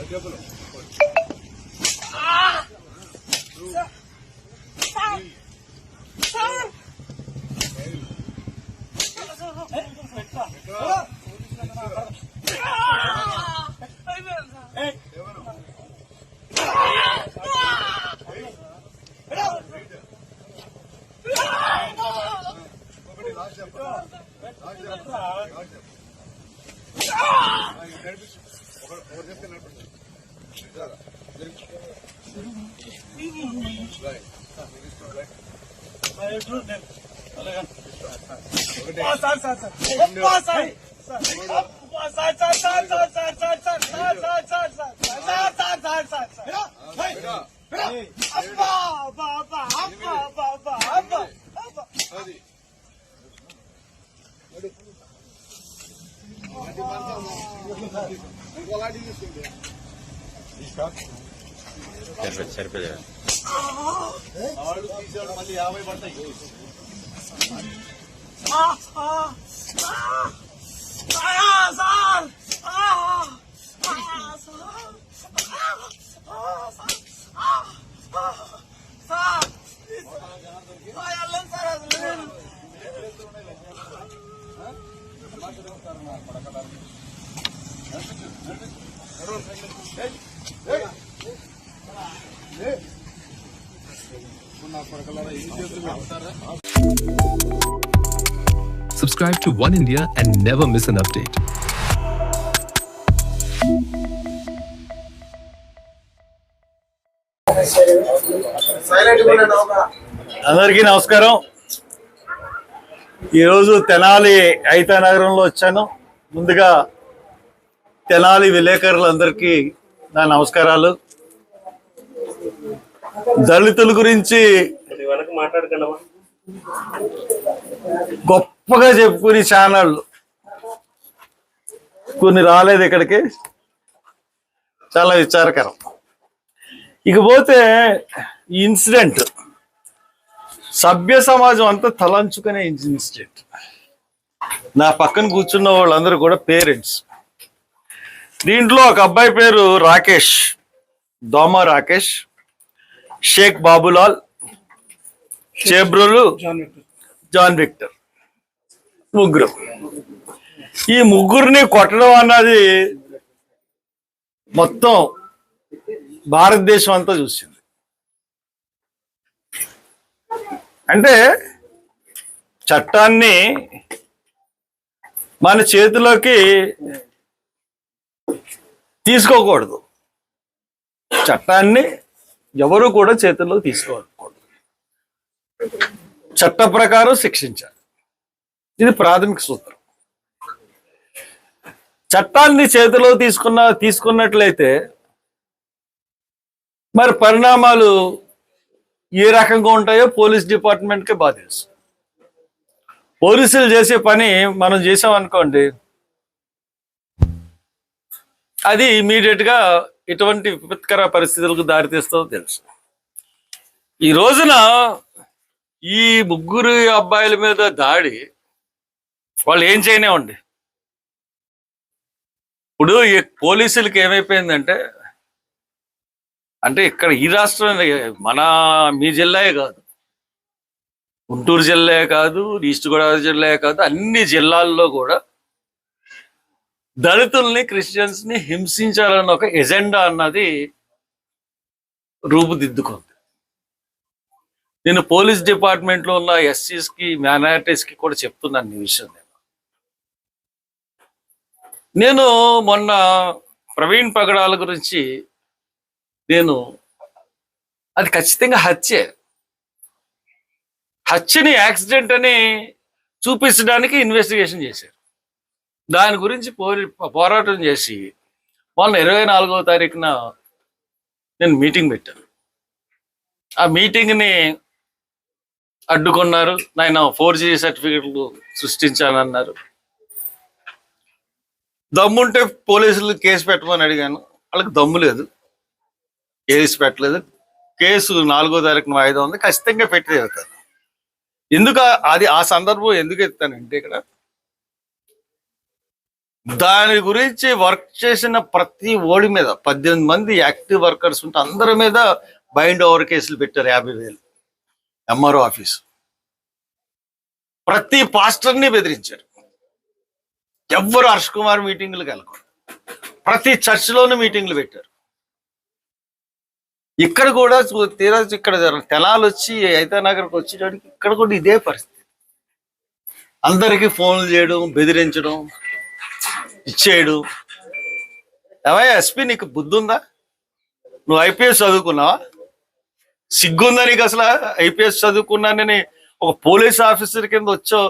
అధ్యాపకులు sir sir sir అది సరిపోయింది సరిపోయింది Subscribe to One India and never miss an update. అందరికీ నమస్కారం. ఈరోజు తెనాలి ఐతా నగరంలో వచ్చాను. ముందుగా తెనాలి విలేకరులందరికీ నా నమస్కారాలు. దళితుల గురించి గొప్పగా చెప్పుకునే ఛానళ్ళు కొన్ని రాలేదు ఇక్కడికి. చాలా విచారకరం. ఇకపోతే ఇన్సిడెంట్ సభ్య సమాజం అంతా తలంచుకునే ఇన్సిడెంట్ నా పక్కన కూర్చున్న వాళ్ళందరూ కూడా పేరెంట్స్. దీంట్లో ఒక అబ్బాయి పేరు Rakesh. Doma Rakesh. Sheikh Babulal. Chebrolu John Victor. ముగ్గురు. ఈ ముగ్గురిని కొట్టడం అన్నది మొత్తం భారతదేశం అంతా చూసింది. అంటే చట్టాన్ని మన చేతిలోకి తీసుకోకూడదు. చట్టాన్ని ఎవరు కూడా చేతుల్లో తీసుకోకూడదు చట్ట ప్రకారం శిక్షించాలి. ఇది ప్రాథమిక సూత్రం. చట్టాన్ని చేతిలో తీసుకున్న తీసుకున్నట్లయితే మరి పరిణామాలు ఏ రకంగా ఉంటాయో పోలీస్ డిపార్ట్మెంట్కే బాగా తెలుసు. పోలీసులు చేసే పని మనం చేసామనుకోండి అది ఇమీడియట్గా ఎటువంటి విపత్కర పరిస్థితులకు దారితీస్తుందో తెలుసు. ఈ రోజున ఈ ముగ్గురు అబ్బాయిల మీద దాడి వాళ్ళు ఏం చేయనివ్వండి. ఇప్పుడు పోలీసులకి ఏమైపోయిందంటే అంటే ఇక్కడ ఈ రాష్ట్రం మన మీ జిల్లాయే కాదు. గుంటూరు జిల్లా కాదు ఈస్ట్ గోదావరి జిల్లా కాదు అన్ని జిల్లాల్లో కూడా దళితుల్ని క్రిస్టియన్స్ని హింసించాలన్న ఒక ఎజెండా అన్నది రూపుదిద్దుకుంది. నేను పోలీస్ డిపార్ట్మెంట్లో ఉన్న ఎస్సీస్కి మైనారిటీస్కి కూడా చెప్తున్నాను ఈ విషయం నేను. నేను మొన్న ప్రవీణ్ పగడాల గురించి నేను అది ఖచ్చితంగా హత్యే. హత్యని యాక్సిడెంట్ అని చూపించడానికి ఇన్వెస్టిగేషన్ చేశారు. దాని గురించి పోరి పోరాటం చేసి మొన్న ఇరవై నాలుగవ తారీఖున నేను మీటింగ్ పెట్టాను. ఆ మీటింగ్ని అడ్డుకున్నారు. నాయన ఫోర్ జీ సర్టిఫికెట్లు సృష్టించానన్నారు. దమ్ముంటే పోలీసులు కేసు పెట్టమని అడిగాను. వాళ్ళకి దమ్ము లేదు. కేసు పెట్టలేదు. కేసు నాలుగో తారీఖున వాయిదా ఉంది. ఖచ్చితంగా పెట్టి వెళ్తాను. ఎందుకు అది ఆ సందర్భం ఎందుకు ఎత్తానంటే ఇక్కడ దాని గురించి వర్క్ చేసిన ప్రతి ఓడి మీద పద్దెనిమిది మంది యాక్టివ్ వర్కర్స్ ఉంటే అందరి మీద బైండ్ ఓవర్ కేసులు పెట్టారు యాభై వేలు. MRO office. ప్రతి పాస్టర్ని బెదిరించారు. ఎవ్వరు హర్ష్ కుమార్ మీటింగ్లకు వెళ్ళకూడదు. ప్రతి చర్చిలోనూ మీటింగ్లు పెట్టారు. ఇక్కడ కూడా చూ- తీరా ఇక్కడ జర- తెనాలు వచ్చి అయితే నగర్కి వచ్చేటప్పటికి ఇక్కడ కూడా ఇదే పరిస్థితి. అందరికీ ఫోన్లు చేయడం బెదిరించడం ఇచ్చేయడం. ఏమయ్య ఎస్పీ నీకు బుద్ధి ఉందా నువ్వు ఐపీఎస్ చదువుకున్నావా? సిగ్గుందా నీకు అసలు ఐపీఎస్ చదువుకున్నానని ఒక పోలీస్ ఆఫీసర్ కింద వచ్చావు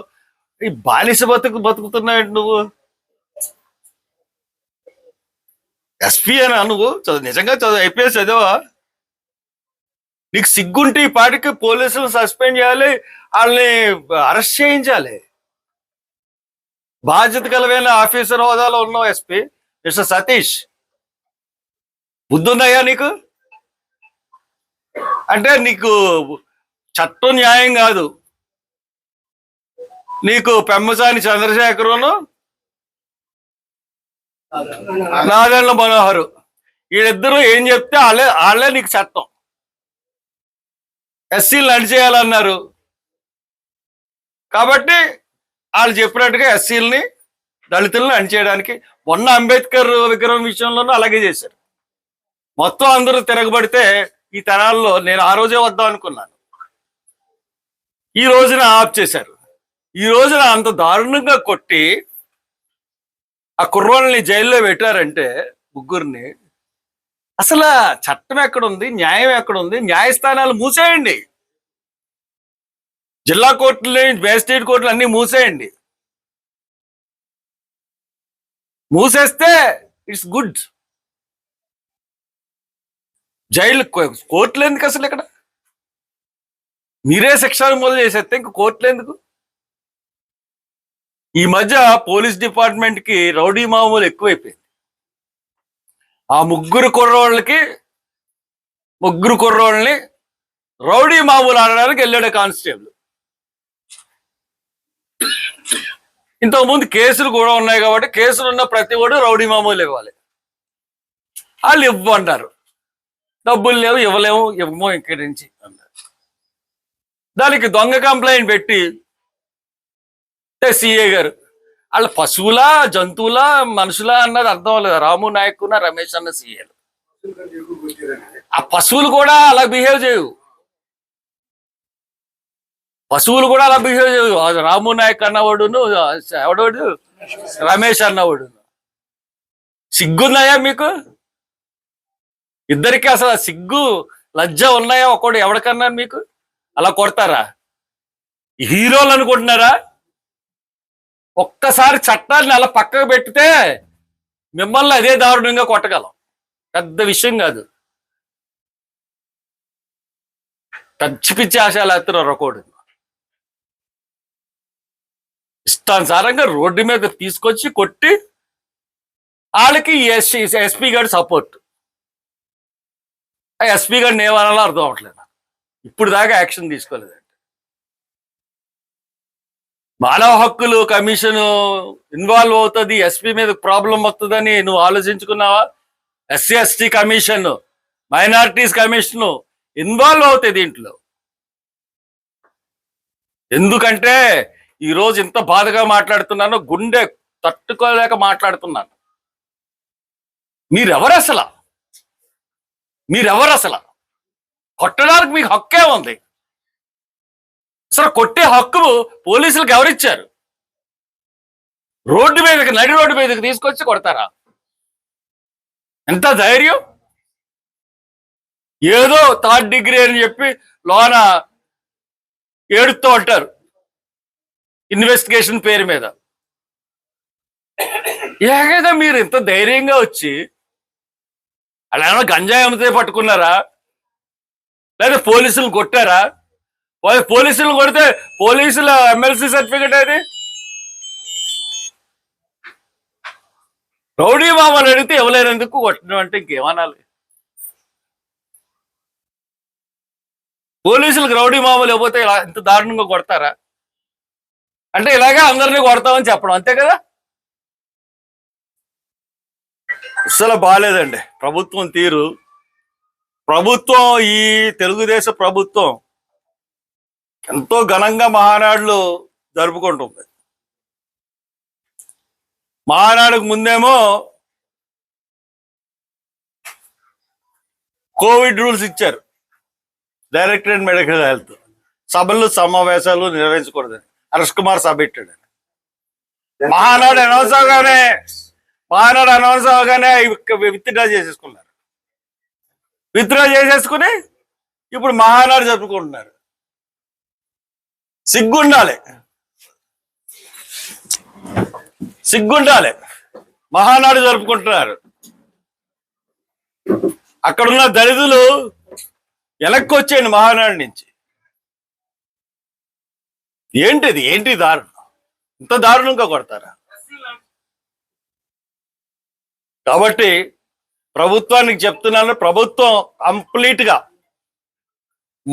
ఈ బానిస బతుకు బతుకుతున్నావు నువ్వు? ఎస్పీ అనా నువ్వు? చదువు నిజంగా చదువు ఐపీఎస్ చదివా నీకు సిగ్గుంటే ఈ పాటికి పోలీసులు సస్పెండ్ చేయాలి వాళ్ళని అరెస్ట్ చేయించాలి. బాధ్యత కలవైన ఆఫీసర్ హోదాలో ఉన్నావు ఎస్పీ? మిస్టర్ సతీష్ బుద్ధుందయ్యా నీకు? అంటే నీకు చట్టం న్యాయం కాదు. నీకు పెమ్మసాని చంద్రశేఖరును నాదెండ్ల మనోహరు. వీళ్ళిద్దరూ ఏం చెప్తే వాళ్ళే వాళ్ళే నీకు చట్టం. ఎస్సీలు నడిచేయాలన్నారు కాబట్టి వాళ్ళు చెప్పినట్టుగా ఎస్సీలని దళితులను అణిచేయడానికి మొన్న అంబేద్కర్ విగ్రహం విషయంలోనూ అలాగే చేశారు. మొత్తం అందరూ తిరగబడితే ఈ తరాల్లో నేను ఆ రోజే వద్దాం అనుకున్నాను. ఈ రోజున ఆఫ్ చేశారు. ఈ రోజున అంత దారుణంగా కొట్టి ఆ కుర్రోళ్ళని జైల్లో పెట్టారంటే ముగ్గురిని అసలు చట్టం ఎక్కడుంది? న్యాయం ఎక్కడుంది? న్యాయస్థానాలు మూసేయండి. జిల్లా కోర్టులు మేజిస్ట్రేట్ కోర్టులు అన్ని మూసేయండి. మూసేస్తే ఇట్స్ గుడ్. జైలు కోర్టులు ఎందుకు అసలు ఇక్కడ? మీరే శిక్షలు మొదలు చేసేస్తే ఇంక కోర్టులు ఎందుకు? ఈ మధ్య పోలీస్ డిపార్ట్మెంట్కి రౌడీ మామూలు ఎక్కువైపోయింది. ఆ ముగ్గురు కుర్రోళ్ళకి ముగ్గురు కుర్రోళ్ళని రౌడీ మామూలు ఆడడానికి వెళ్ళాడు కానిస్టేబుల్. ఇంతకుముందు కేసులు కూడా ఉన్నాయి కాబట్టి కేసులు ఉన్న ప్రతి వాడు రౌడీ మామూలు ఇవ్వాలి. వాళ్ళు ఇవ్వమంటారు డబ్బులు లేవు ఇవ్వలేము ఇవ్వము ఇక్కడి నుంచి అన్నారు దానికి దొంగ కంప్లైంట్ పెట్టి సిఏ గారు వాళ్ళ పశువులా జంతువులా మనుషులా అన్నది అర్థం అవ్వలేదు. రాము నాయకున రమేష్ అన్న సీఏలు ఆ పశువులు కూడా అలా బిహేవ్ చేయవు. పశువులు కూడా అలా బిహేవ్ చేయవు. రాము నాయక్ అన్నవాడును ఎవడోడు? రమేష్ అన్నవాడును. సిగ్గున్నాయా మీకు? ఇద్దరికి అసలు సిగ్గు లజ్జ ఉన్నాయా ఒకడు ఎవడికన్నా మీకు? అలా కొడతారా? హీరోలు అనుకుంటున్నారా? ఒక్కసారి చట్టాన్ని అలా పక్కకు పెట్టితే మిమ్మల్ని అదే దారుణంగా కొట్టగలం. పెద్ద విషయం కాదు. పిచ్చి పిచ్చి ఆశలు ఎత్తున్నారు ఒకడు ఇష్టానుసారంగా రోడ్డు మీద తీసుకొచ్చి కొట్టి వాళ్ళకి ఎస్సీ ఎస్పీ గారి సపోర్ట్ ఎస్పీ గారిని ఏమనాలో అర్థం అవ్వట్లేదు. ఇప్పుడు దాకా యాక్షన్ తీసుకోలేదండి మానవ హక్కులు కమిషన్ ఇన్వాల్వ్ అవుతుంది ఎస్పీ మీద ప్రాబ్లం వస్తుందని నువ్వు ఆలోచించుకున్నావా? SC ST commission minorities commission involve అవుతాయి దీంట్లో. ఎందుకంటే ఈరోజు ఇంత బాధగా మాట్లాడుతున్నాను గుండె తట్టుకోలేక మాట్లాడుతున్నాను. మీరెవరు అసలు మీరెవరు అసలు? కొట్టడానికి మీకు హక్కే ఉంది. అసలు కొట్టే హక్కు పోలీసులకు ఎవరిచ్చారు? రోడ్డు మీదకి నడి రోడ్డు మీదకి తీసుకొచ్చి కొడతారా? ఎంత ధైర్యం? ఏదో థర్డ్ డిగ్రీ అని చెప్పి లోన ఏడుతూ ఉంటారు. ఇన్వెస్టిగేషన్ పేరు మీద. ఏకైతే మీరు ఇంత ధైర్యంగా వచ్చి అలా ఏమైనా గంజాయి అమ్మితే పట్టుకున్నారా? లేదా పోలీసులు కొట్టారా? పోలీసులు కొడితే పోలీసుల ఎమ్మెల్సీ సర్టిఫికెట్ అది రౌడీ మామని అడిగితే ఇవ్వలేనందుకు కొట్టడం అంటే ఇంకేమనాలి? పోలీసులకు రౌడీ మామూలు లేకపోతే ఇలా ఇంత దారుణంగా కొడతారా? అంటే ఇలాగే అందరినీ కొడతామని చెప్పడం అంతే కదా? అసలు బాగాలేదండి ప్రభుత్వం తీరు. ప్రభుత్వం ఈ తెలుగుదేశం ప్రభుత్వం ఎంతో ఘనంగా మహానాడులు జరుపుకుంటుంది. మహానాడుకు ముందేమో కోవిడ్ రూల్స్ ఇచ్చారు. Directorate medical health. సభలు సమావేశాలు నిర్వహించకూడదని. హర్ష్ కుమార్ సభ పెట్టాడు. మహానాడు అనౌన్స్ అవగానే మహానాడు అనౌన్స్ అవగానే విత్డ్రా చేసేసుకున్నారు. విత్డ్రా చేసేసుకుని ఇప్పుడు మహానాడు జరుపుకుంటున్నారు. సిగ్గుండాలి. సిగ్గుండాలి. మహానాడు జరుపుకుంటున్నారు. అక్కడున్న దళితులు వెనక్కి వచ్చేయండి మహానాడు నుంచి. ఏంటిది? ఏంటి దారుణం? ఇంత దారుణంగా కొడతారా? కాబట్టి ప్రభుత్వానికి చెప్తున్నాను ప్రభుత్వం కంప్లీట్గా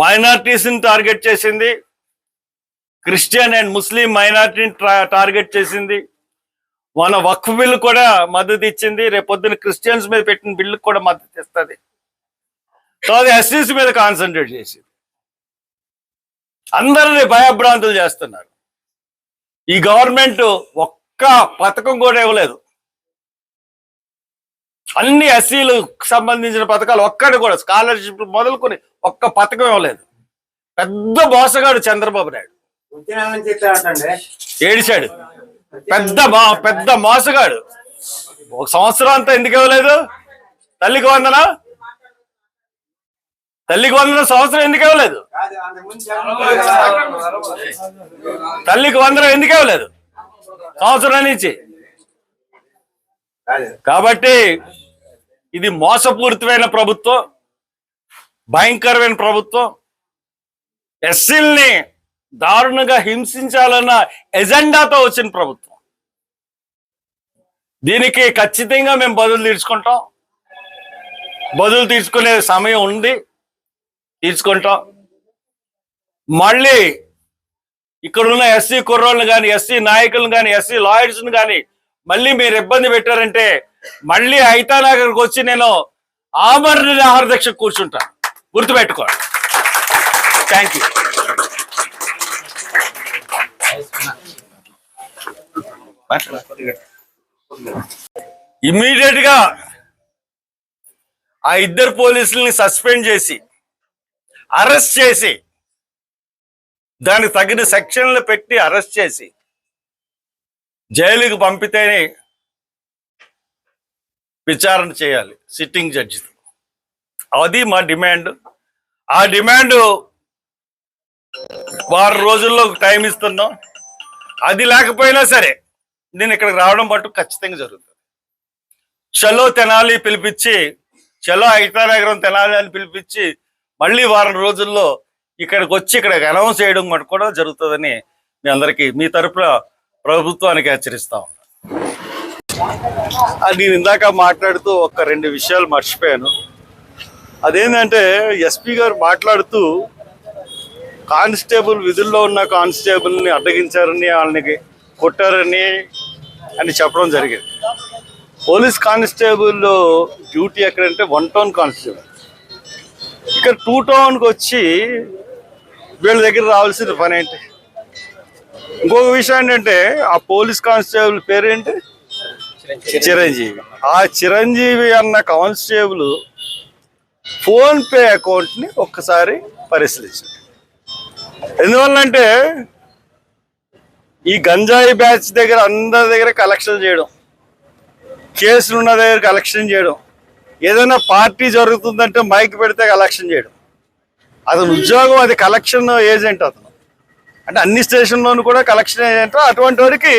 మైనార్టీస్ని టార్గెట్ చేసింది. క్రిస్టియన్ అండ్ ముస్లిం మైనార్టీని టార్గెట్ చేసింది. మన వక్ఫ్ బిల్లు కూడా మద్దతు ఇచ్చింది. రేపొద్దున క్రిస్టియన్స్ మీద పెట్టిన బిల్లు కూడా మద్దతు ఇస్తుంది. సో అది మీద కాన్సన్ట్రేట్ చేసింది. అందరినీ భయభ్రాంతులు చేస్తున్నారు. ఈ గవర్నమెంట్ ఒక్క పథకం కూడా ఇవ్వలేదు. అన్ని ఎస్సీలు సంబంధించిన పథకాలు ఒక్కటి కూడా స్కాలర్షిప్ మొదలుకొని ఒక్క పథకం ఇవ్వలేదు. పెద్ద మోసగాడు చంద్రబాబు నాయుడు. ఏడిచాడు. పెద్ద పెద్ద మోసగాడు. ఒక సంవత్సరం అంతా ఎందుకు ఇవ్వలేదు? తల్లికి వందన? తల్లికి వందన సంవత్సరం ఎందుకు ఇవ్వలేదు? తల్లికి వందనం ఎందుకు ఇవ్వలేదు? సంవత్సరం నుంచి. కాబట్టి ఇది మోసపూరితమైన ప్రభుత్వం భయంకరమైన ప్రభుత్వం. ఎస్సీల్ని దారుణంగా హింసించాలన్న ఎజెండాతో వచ్చిన ప్రభుత్వం. దీనికి ఖచ్చితంగా మేము బదులు తీర్చుకుంటాం. బదులు తీసుకునే సమయం ఉంది. తీసుకుంటాం మళ్ళీ ఇక్కడున్న ఎస్సీ కుర్రోళ్ళని కానీ ఎస్సీ నాయకులను కానీ ఎస్సీ లాయర్స్ని కానీ మళ్ళీ మీరు ఇబ్బంది పెట్టారంటే మళ్ళీ ఐతానగర్కి వచ్చి నేను ఆమరణ ఆహార దీక్ష కూర్చుంటాను గుర్తుపెట్టుకోండి. థ్యాంక్ యూ ఇమ్మీడియట్గా ఆ ఇద్దరు పోలీసుల్ని సస్పెండ్ చేసి అరెస్ట్ చేసి దానికి తగిన సెక్షన్లు పెట్టి అరెస్ట్ చేసి జైలుకి పంపితేనే విచారణ చేయాలి సిట్టింగ్ జడ్జితో అది మా డిమాండ్. ఆ డిమాండ్ వారం రోజుల్లో టైం ఇస్తున్నాం. అది లేకపోయినా సరే నేను ఇక్కడికి రావడం పట్టు ఖచ్చితంగా జరుగుతుంది. చలో తెనాలి పిలిపించి చలో ఐతానగరం తెనాలి అని పిలిపించి మళ్ళీ వారం రోజుల్లో ఇక్కడికి వచ్చి ఇక్కడ అనౌన్స్ చేయడం మటు కూడా జరుగుతుందని మీ అందరికీ మీ తరపున ప్రభుత్వానికి హెచ్చరిస్తా ఉన్నాను అది నేను ఇందాక మాట్లాడుతూ ఒక రెండు విషయాలు మర్చిపోయాను. అదేంటంటే ఎస్పీ గారు మాట్లాడుతూ కానిస్టేబుల్ విధుల్లో ఉన్న కానిస్టేబుల్ని అడ్డగించారని వాళ్ళని కొట్టారని అని చెప్పడం జరిగింది. పోలీస్ కానిస్టేబుల్ డ్యూటీ ఎక్కడంటే వన్ టౌన్ కానిస్టేబుల్. ఇక్కడ టూ టౌన్కి వచ్చి వీళ్ళ దగ్గర రావాల్సిన పని ఏంటి? ఇంకొక విషయం ఏంటంటే ఆ పోలీస్ కానిస్టేబుల్ పేరేంటి? చిరంజీవి. ఆ చిరంజీవి అన్న కానిస్టేబుల్ ఫోన్పే అకౌంట్ని ఒక్కసారి పరిశీలించింది. ఎందువల్లంటే ఈ గంజాయి బ్యాచ్ దగ్గర అందరి దగ్గర కలెక్షన్ చేయడం కేసులు ఉన్న దగ్గర కలెక్షన్ చేయడం ఏదైనా పార్టీ జరుగుతుందంటే మైక్ పెడితే కలెక్షన్ చేయడం. అతను ఉద్యోగం అది కలెక్షన్ ఏజెంట్ అతను. అంటే అన్ని స్టేషన్లోనూ కూడా కలెక్షన్ ఏంటో అటువంటి వాడికి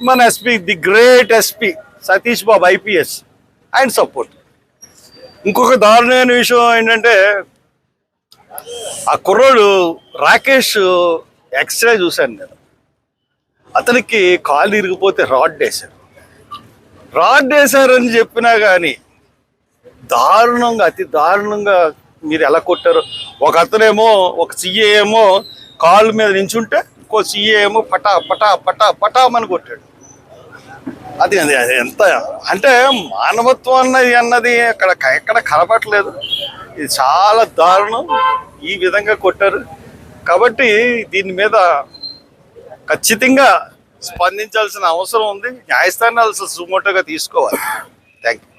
మన SP the great SP Satish Babu IPS ఆయన సపోర్ట్ ఇంకొక దారుణమైన విషయం ఏంటంటే ఆ కుర్రోడు రాకేష్ ఎక్స్రే చూశాను నేను. అతనికి కాలు ఇరిగిపోతే రాడ్ వేశారు. రాడ్ వేశారని చెప్పినా కానీ దారుణంగా అతి దారుణంగా మీరు ఎలా కొట్టారు ఒక అతనేమో ఒక సీఏ ఏమో కాళ్ళ మీద నించుంటే ఇంకో సీఏ ఏమో పటా పటా పటా పటామని కొట్టాడు. అది అది అది ఎంత అంటే మానవత్వం అన్నది అన్నది అక్కడ ఎక్కడ కనపట్లేదు ఇది చాలా దారుణం. ఈ విధంగా కొట్టారు. కాబట్టి దీని మీద ఖచ్చితంగా స్పందించాల్సిన అవసరం ఉంది. న్యాయస్థానాలు సుమోటోగా తీసుకోవాలి. Thank you